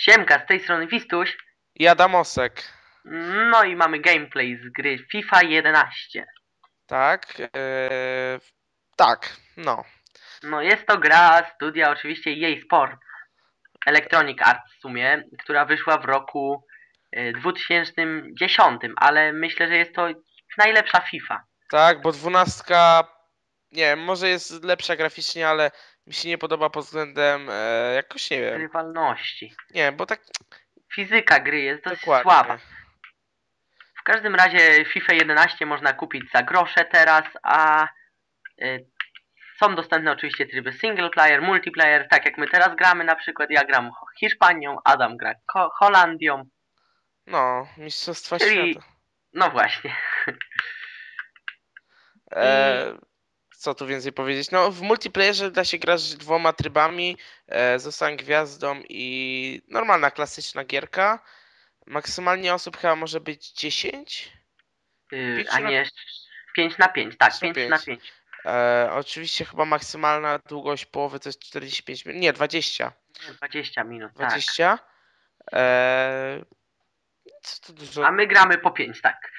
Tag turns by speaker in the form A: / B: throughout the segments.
A: Siemka, z tej strony Wistuś.
B: I Adamosek.
A: No i mamy gameplay z gry FIFA 11.
B: Tak. Eee, tak, no.
A: No jest to gra studia oczywiście EA Sport. Electronic Arts w sumie, która wyszła w roku e, 2010, ale myślę, że jest to najlepsza FIFA.
B: Tak, bo dwunastka. Nie wiem, może jest lepsza graficznie, ale mi się nie podoba pod względem e, jakoś nie wiem.
A: Rywalności.
B: Nie, bo tak
A: Fizyka gry jest dość
B: dokładnie.
A: słaba. W każdym razie FIFA 11 można kupić za grosze teraz, a y, są dostępne oczywiście tryby single player, multiplayer, tak jak my teraz gramy na przykład. Ja gram Hiszpanią, Adam gra Ko- Holandią.
B: No, Mistrzostwa
A: Czyli-
B: Świata.
A: No właśnie.
B: E, co tu więcej powiedzieć? No, w multiplayerze da się grać dwoma trybami. E, zostałem gwiazdą i normalna, klasyczna gierka. Maksymalnie osób chyba może być 10.
A: Y,
B: Pięć
A: a
B: na-
A: nie 5 na 5, tak,
B: Pięć na
A: 5 na
B: pięć.
A: 5.
B: E, oczywiście chyba maksymalna długość połowy to jest 45 minut. Nie, 20.
A: 20 minut, tak.
B: 20. E, co to dużo?
A: A my gramy po 5, tak.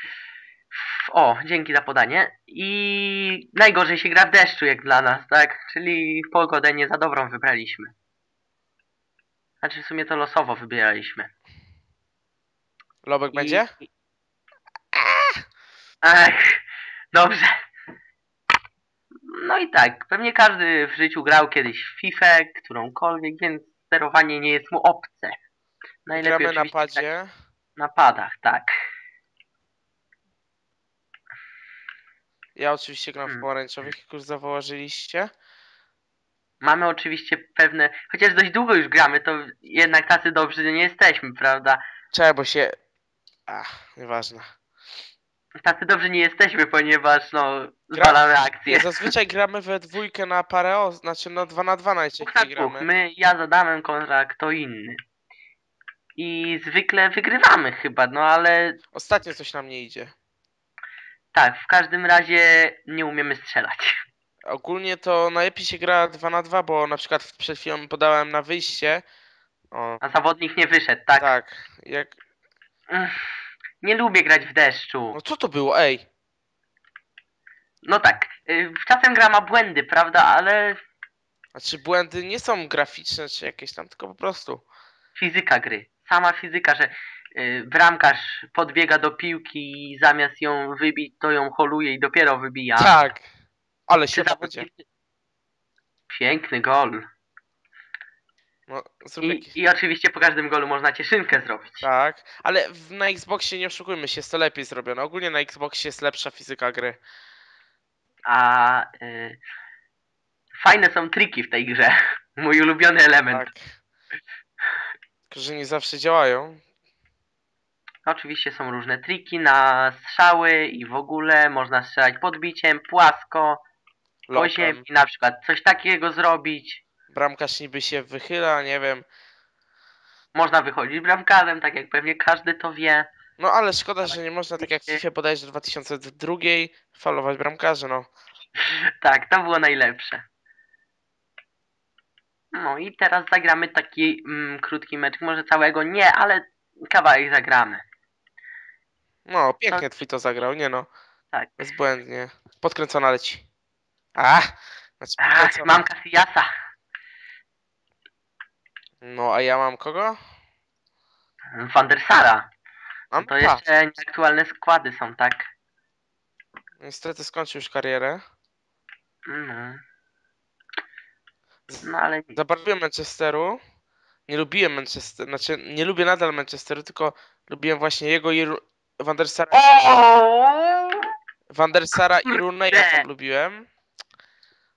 A: O, dzięki za podanie. I najgorzej się gra w deszczu, jak dla nas, tak? Czyli pogodę nie za dobrą wybraliśmy. Znaczy w sumie to losowo wybieraliśmy.
B: Lobek
A: I-
B: będzie?
A: Ech, dobrze. No i tak, pewnie każdy w życiu grał kiedyś w FIFA, którąkolwiek, więc sterowanie nie jest mu obce. Najlepiej
B: Gramy na padzie.
A: na padach, tak.
B: Ja oczywiście gram w
A: Hmm.
B: pomarańczowych, jak już zauważyliście.
A: Mamy oczywiście pewne, chociaż dość długo już gramy, to jednak tacy dobrzy nie jesteśmy, prawda?
B: Czekaj, bo się... Ach, nieważne.
A: Tacy dobrzy nie jesteśmy, ponieważ no,
B: Gra-
A: zwalamy akcję.
B: Nie, zazwyczaj gramy we dwójkę na parę osób, znaczy no dwa na dwa
A: Dwóch na
B: najczęściej
A: dwóch.
B: gramy.
A: My, ja z Adamem kontra kto inny. I zwykle wygrywamy chyba, no ale
B: Ostatnio coś nam nie idzie.
A: Tak, w każdym razie nie umiemy strzelać.
B: Ogólnie to najlepiej się gra 2 na 2, bo na przykład przed chwilą podałem na wyjście. O,
A: A zawodnik nie wyszedł, tak?
B: tak. Jak...
A: Nie lubię grać w deszczu.
B: No co to było? Ej!
A: No tak, y, czasem gra ma błędy, prawda, ale
B: Znaczy błędy nie są graficzne czy jakieś tam, tylko po prostu.
A: fizyka gry. Sama fizyka, że bramkarz podbiega do piłki i zamiast ją wybić, to ją holuje i dopiero wybija.
B: Tak! Ale się
A: zawodnicy- Piękny gol.
B: No.
A: I, I oczywiście po każdym golu można cieszynkę zrobić.
B: Tak, ale na Xboxie nie oszukujmy się, jest to lepiej zrobione. Ogólnie na Xboxie jest lepsza fizyka gry.
A: A y, fajne są triki w tej grze. Mój ulubiony element.
B: Tak. Tylko, że nie zawsze działają.
A: Oczywiście są różne triki na strzały i w ogóle można strzelać podbiciem, płasko, po ziemi, na przykład coś takiego zrobić.
B: Bramkarz niby się wychyla, nie wiem.
A: Można wychodzić bramkarzem, tak jak pewnie każdy to wie.
B: No ale szkoda, że nie można tak jak w FIFA bodajże 2002 falować bramkarzy, no.
A: Tak, to było najlepsze. No i teraz zagramy taki mm, krótki mecz, może całego nie, ale kawałek zagramy.
B: No, pięknie twój to zagrał, nie no.
A: Tak.
B: Bezbłędnie. Podkręcona leci. A! Znaczy
A: Ach, mam Casillasa.
B: No, a ja mam kogo?
A: Van der Sara.
B: Mam
A: To
B: pas.
A: jeszcze nieaktualne składy są, tak?
B: Niestety skończył już karierę.
A: No. No ale
B: Zabarwiłem Manchesteru. Nie lubiłem Manchesteru, znaczy nie lubię nadal Manchesteru, tylko lubiłem właśnie jego Van der Sara. Van der Sara i Runeya
A: Kurde.
B: tam lubiłem.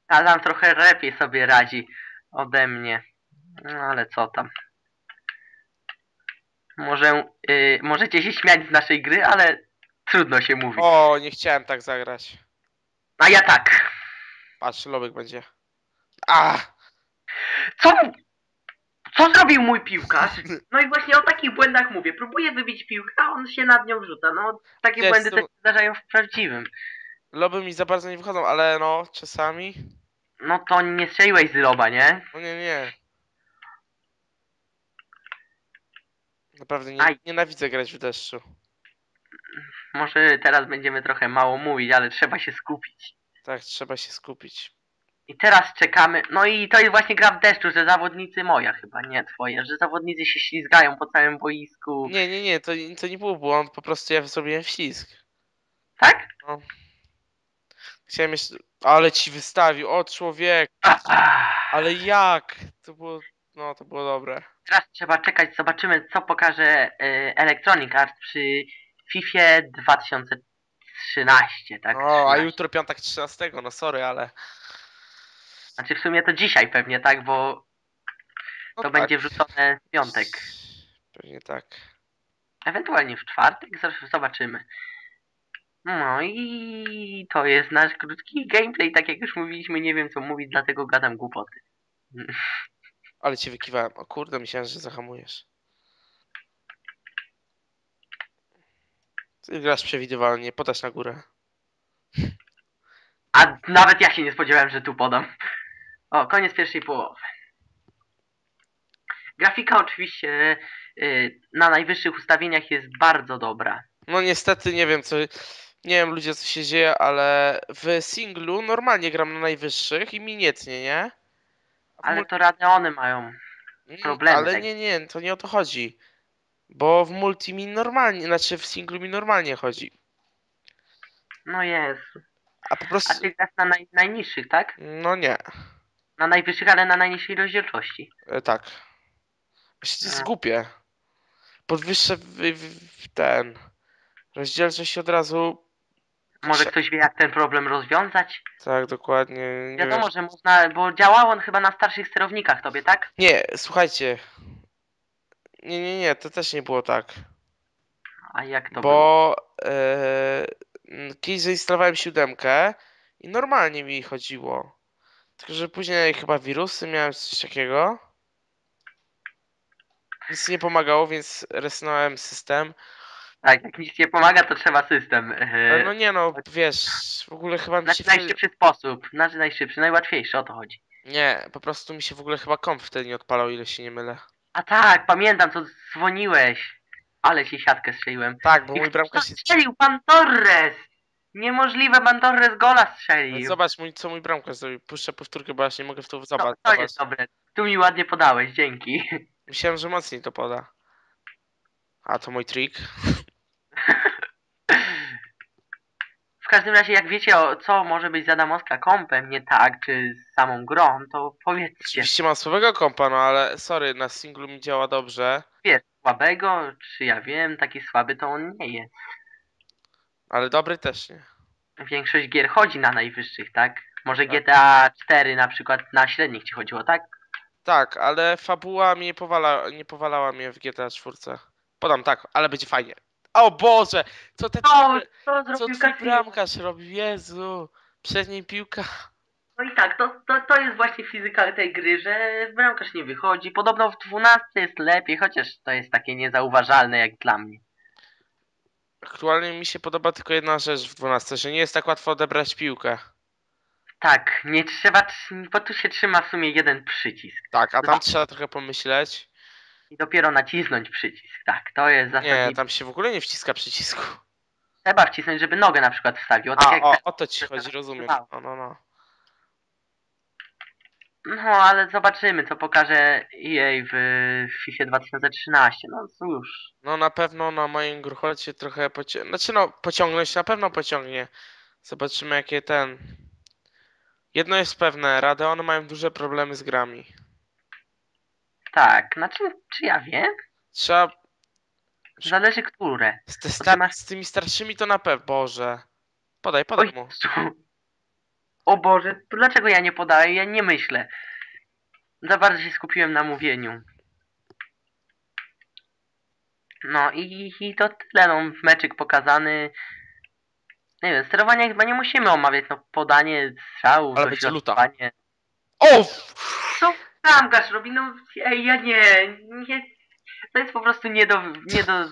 A: Adam trochę lepiej sobie radzi ode mnie. No ale co tam. Może y, możecie się śmiać z naszej gry, ale trudno się mówi.
B: O, nie chciałem tak zagrać.
A: A ja tak.
B: Patrz, Lobek będzie. A!
A: Co? Co zrobił mój piłkarz? No i właśnie o takich błędach mówię. Próbuję wybić piłkę, a on się nad nią wrzuca. No takie
B: Jest
A: błędy
B: to-
A: też się zdarzają w prawdziwym.
B: Loby mi za bardzo nie wychodzą, ale no, czasami.
A: No to nie strzeliłeś z loba, nie?
B: No nie, nie. Naprawdę nie,
A: Aj.
B: nienawidzę grać w deszczu.
A: Może teraz będziemy trochę mało mówić, ale trzeba się skupić.
B: Tak, trzeba się skupić.
A: I teraz czekamy. No i to jest właśnie gra w deszczu, że zawodnicy moja chyba, nie twoja, że zawodnicy się ślizgają po całym boisku.
B: Nie, nie, nie, to, to nie był błąd, po prostu ja zrobiłem wślizg.
A: Tak?
B: Chciałem jeszcze... Ale ci wystawił, o człowiek! Ale jak? To było... No, to było dobre.
A: Teraz trzeba czekać, zobaczymy co pokaże y, Electronic Arts przy FIFA 2013, tak?
B: O, a
A: 13.
B: jutro piątek 13, no sorry, ale...
A: Znaczy w sumie to dzisiaj pewnie, tak? Bo
B: No
A: to
B: tak.
A: będzie wrzucone w piątek.
B: Pewnie tak.
A: Ewentualnie w czwartek, zobaczymy. No i to jest nasz krótki gameplay, tak jak już mówiliśmy, nie wiem co mówić, dlatego gadam głupoty.
B: Ale cię wykiwałem. O kurde, myślałem, że zahamujesz. Ty grasz przewidywalnie, podasz na górę.
A: A nawet ja się nie spodziewałem, że tu podam. O, koniec pierwszej połowy. Grafika oczywiście y, na najwyższych ustawieniach jest bardzo dobra.
B: No niestety nie wiem co. Nie wiem ludzie co się dzieje, ale w singlu normalnie gram na najwyższych i mi nie tnie, nie? A
A: Ale to Radeony mają.
B: Mm,
A: problemy
B: Ale nie, nie, to nie o to chodzi. Bo w multi mi normalnie, znaczy w singlu mi normalnie chodzi.
A: No jest.
B: A po
A: A
B: prostu.
A: ty grasz na naj, najniższych, tak?
B: No nie.
A: Na najwyższych, ale na najniższej rozdzielczości.
B: E, tak. Właśnie to jest
A: No.
B: głupie. Podwyższę w, w, w ten. Rozdzielczość od razu.
A: Może
B: Prze-
A: ktoś wie jak ten problem rozwiązać?
B: Tak, dokładnie. Nie
A: Wiadomo,
B: wiem.
A: że można, bo działał on chyba na starszych sterownikach tobie, tak?
B: Nie, słuchajcie. Nie, nie, nie, to też nie było tak.
A: A jak to było?
B: Bo e, m, kiedyś zainstalowałem siódemkę i normalnie mi chodziło. Tylko, że później chyba wirusy miałem coś takiego. Nic nie pomagało, więc resnąłem system.
A: Tak, jak nic nie pomaga, to trzeba system. Yy,
B: no nie no, wiesz, w ogóle chyba mi się...
A: Znaczy najszybszy sposób. Znaczy najszybszy, najłatwiejszy, o to chodzi.
B: Nie, po prostu mi się w ogóle chyba komp wtedy nie odpalał, ile się nie mylę.
A: A tak, pamiętam, co dzwoniłeś. Ale ci siatkę strzeliłem.
B: Tak, bo
A: I
B: mój
A: kto
B: bramkarz jest...
A: strzelił? Pan Torres! Niemożliwe, pan Torres gola strzelił.
B: Zobacz, mój, co mój bramkarz zrobił. Puszczę powtórkę, bo aż nie mogę w to
A: to,
B: zobaczyć.
A: to
B: Zobacz.
A: jest dobre. Tu mi ładnie podałeś, dzięki.
B: Myślałem, że mocniej to poda. A, to mój trik.
A: W każdym razie, jak wiecie, o, co może być z Adamowska kompem, nie tak, czy z samą grą, to powiedzcie.
B: Oczywiście mam słabego kompa, no ale sorry, na singlu mi działa dobrze.
A: Wiesz, słabego, czy ja wiem, taki słaby to on nie jest.
B: Ale dobry też nie.
A: Większość gier chodzi na najwyższych, tak? Może
B: Tak.
A: GTA 4 na przykład na średnich ci chodziło, tak?
B: Tak, ale fabuła mnie powala, nie powalała mnie w GTA 4. Podam tak, ale będzie fajnie. O Boże! Co ten
A: O, co
B: co twój bramkarz robi? Jezu! Przedniej piłka.
A: No i tak, to, to, to jest właśnie fizyka tej gry, że bramkarz nie wychodzi. Podobno w 12 jest lepiej, chociaż to jest takie niezauważalne jak dla mnie.
B: Aktualnie mi się podoba tylko jedna rzecz w 12, że nie jest tak łatwo odebrać piłkę.
A: Tak, nie trzeba, tr- bo tu się trzyma w sumie jeden przycisk.
B: Tak, a tam trzeba trochę pomyśleć.
A: I dopiero nacisnąć przycisk. Tak, to jest
B: Nie,
A: zasadnicze.
B: tam się w ogóle nie wciska przycisku.
A: Trzeba wcisnąć, żeby nogę na przykład wstawił. Tak
B: A, o,
A: ten.
B: o to ci chodzi,
A: tak
B: rozumiem.
A: nazywało.
B: No, no, no.
A: No, ale zobaczymy, co pokaże EA w FIFA 2013. No cóż.
B: No na pewno na moim gruchocie trochę pociągnąć. Znaczy no, pociągnąć na pewno pociągnie. Zobaczymy jakie ten. Jedno jest pewne, Radeony mają duże problemy z grami.
A: Tak, znaczy, czy ja wiem?
B: Trzeba.
A: Zależy które.
B: Z, te star- z tymi starszymi to na pewno. Boże. Podaj, podaj
A: Oj,
B: mu.
A: O Boże, to dlaczego ja nie podaję? Ja nie myślę. Za bardzo się skupiłem na mówieniu. No i, i to tyle, no, meczyk pokazany. Nie wiem, sterowania chyba nie musimy omawiać, no podanie strzału,
B: Ale będzie luta. O!
A: Co Bramkarz robi? No ej, ja nie, nie. To jest po prostu nie do, nie do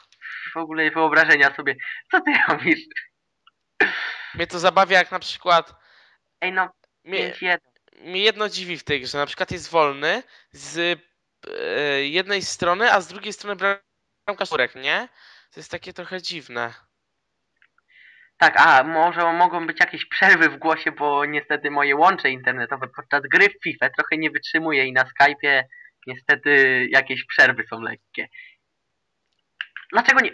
A: w ogóle wyobrażenia sobie. Co ty robisz?
B: Mnie to zabawia jak na przykład.
A: Ej no,
B: Mnie,
A: 5-1.
B: mnie jedno dziwi w tej grze. Na przykład jest wolny z e, jednej strony, a z drugiej strony bra- Tam kaszurek, nie? To jest takie trochę dziwne.
A: Tak, a może mogą być jakieś przerwy w głosie, bo niestety moje łącze internetowe podczas gry w FIFA trochę nie wytrzymuje i na Skype'ie niestety jakieś przerwy są lekkie. Dlaczego nie?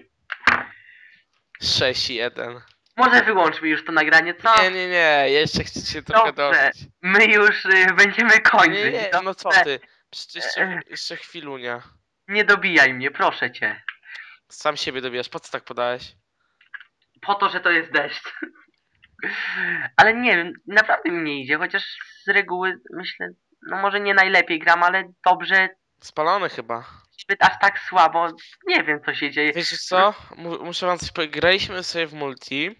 B: 6-1.
A: Może wyłączmy już to nagranie, co?
B: Nie, nie, nie, jeszcze chcecie trochę
A: Dobrze.
B: dosyć.
A: My już y, będziemy kończyć.
B: nie, nie, no co
A: Dobrze.
B: ty? Przecież jeszcze, jeszcze chwilunia.
A: Nie dobijaj mnie, proszę cię.
B: Sam siebie dobijasz, po co tak podałeś?
A: Po to, że to jest deszcz. Ale nie wiem, naprawdę mi nie idzie, chociaż z reguły myślę, no może nie najlepiej gram, ale dobrze,
B: Spalony chyba.
A: zbyt aż tak słabo. Nie wiem co się dzieje.
B: Wiecie co? Mu- muszę wam coś powiedzieć. Graliśmy sobie w multi.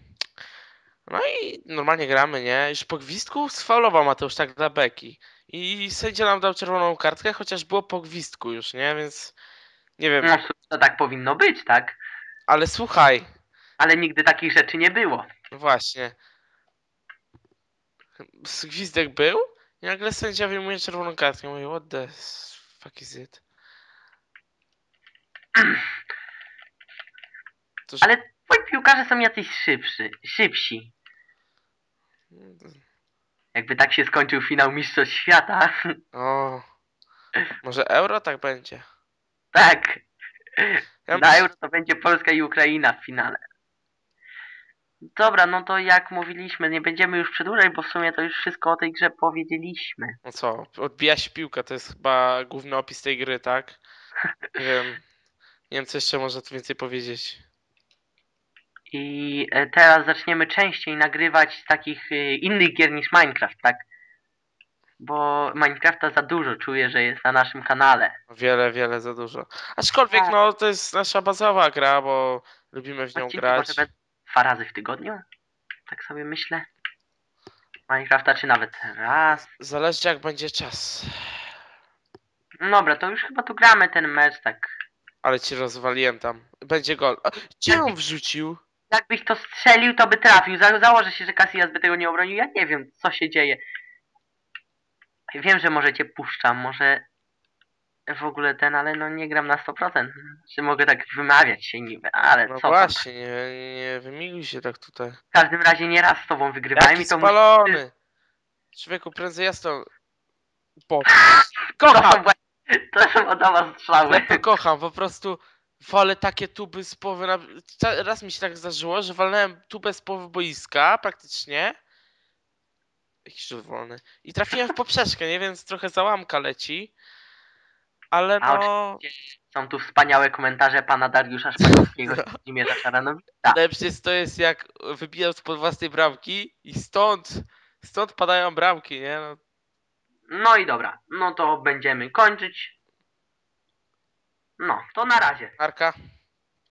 B: No i normalnie gramy, nie? Już po gwizdku sfaulował Mateusz tak dla beki. I sędzia nam dał czerwoną kartkę, chociaż było po gwizdku już, nie? Więc nie wiem.
A: No to tak powinno być, tak?
B: Ale słuchaj,
A: Ale nigdy takich rzeczy nie było.
B: właśnie. Gwizdek był i nagle sędzia wyjmuje czerwoną kartkę. Mówię, what the fuck is it? To, że-
A: Ale twoi piłkarze są jacyś szybszy, szybsi. Jakby tak się skończył finał Mistrzostw Świata.
B: O, może euro tak będzie.
A: tak.
B: Ja
A: Na Euro to będzie Polska i Ukraina w finale. Dobra, no to jak mówiliśmy, nie będziemy już przedłużać, bo w sumie to już wszystko o tej grze powiedzieliśmy.
B: No co, odbija się piłka, to jest chyba główny opis tej gry, tak? Nie wiem. Nie wiem, co jeszcze można tu więcej powiedzieć.
A: I e, teraz zaczniemy częściej nagrywać z takich e, innych gier niż Minecraft, tak? Bo Minecrafta za dużo czuję, że jest na naszym kanale.
B: Wiele, wiele za dużo. Aczkolwiek,
A: Tak.
B: no, to jest nasza bazowa gra, bo lubimy w nią
A: Odcinki
B: grać.
A: może dwa razy w tygodniu? Tak sobie myślę. Minecrafta czy nawet raz.
B: Zależy, jak będzie czas.
A: Dobra, to już chyba tu gramy ten mecz, tak.
B: Ale ci rozwaliłem tam. Będzie gol. A, Gdzie on wrzucił?
A: Jakbyś to strzelił, to by trafił. Za założę się, że Casillas by tego nie obronił. Ja nie wiem, co się dzieje. Wiem, że może cię puszczam, może w ogóle ten, ale no nie gram na 100%. Czy mogę tak wymawiać się niby, ale
B: No
A: co tam.
B: właśnie, nie, nie wymiguj się tak tutaj.
A: W każdym razie nie raz z tobą wygrywałem
B: Jaki
A: i to
B: spalony! Człowieku, prędzej ja to... Bo...
A: To
B: Kocham!
A: są, właśnie- to są od was strzały.
B: Ja to kocham, po prostu walę takie tuby z połowy na... Raz mi się tak zdarzyło, że walnąłem tubę z połowy boiska, praktycznie. Jakiś rzut wolny. I trafiłem w poprzeczkę, nie? Więc trochę załamka leci. Ale no...
A: Są tu wspaniałe komentarze pana Dariusza Szpańskiego i Kazimierza Szaranowicza.
B: Lepsze jest to jest jak wybijał spod własnej bramki i stąd... Stąd padają bramki, nie? No,
A: No i dobra, no to będziemy kończyć. No, to na razie.
B: Marka.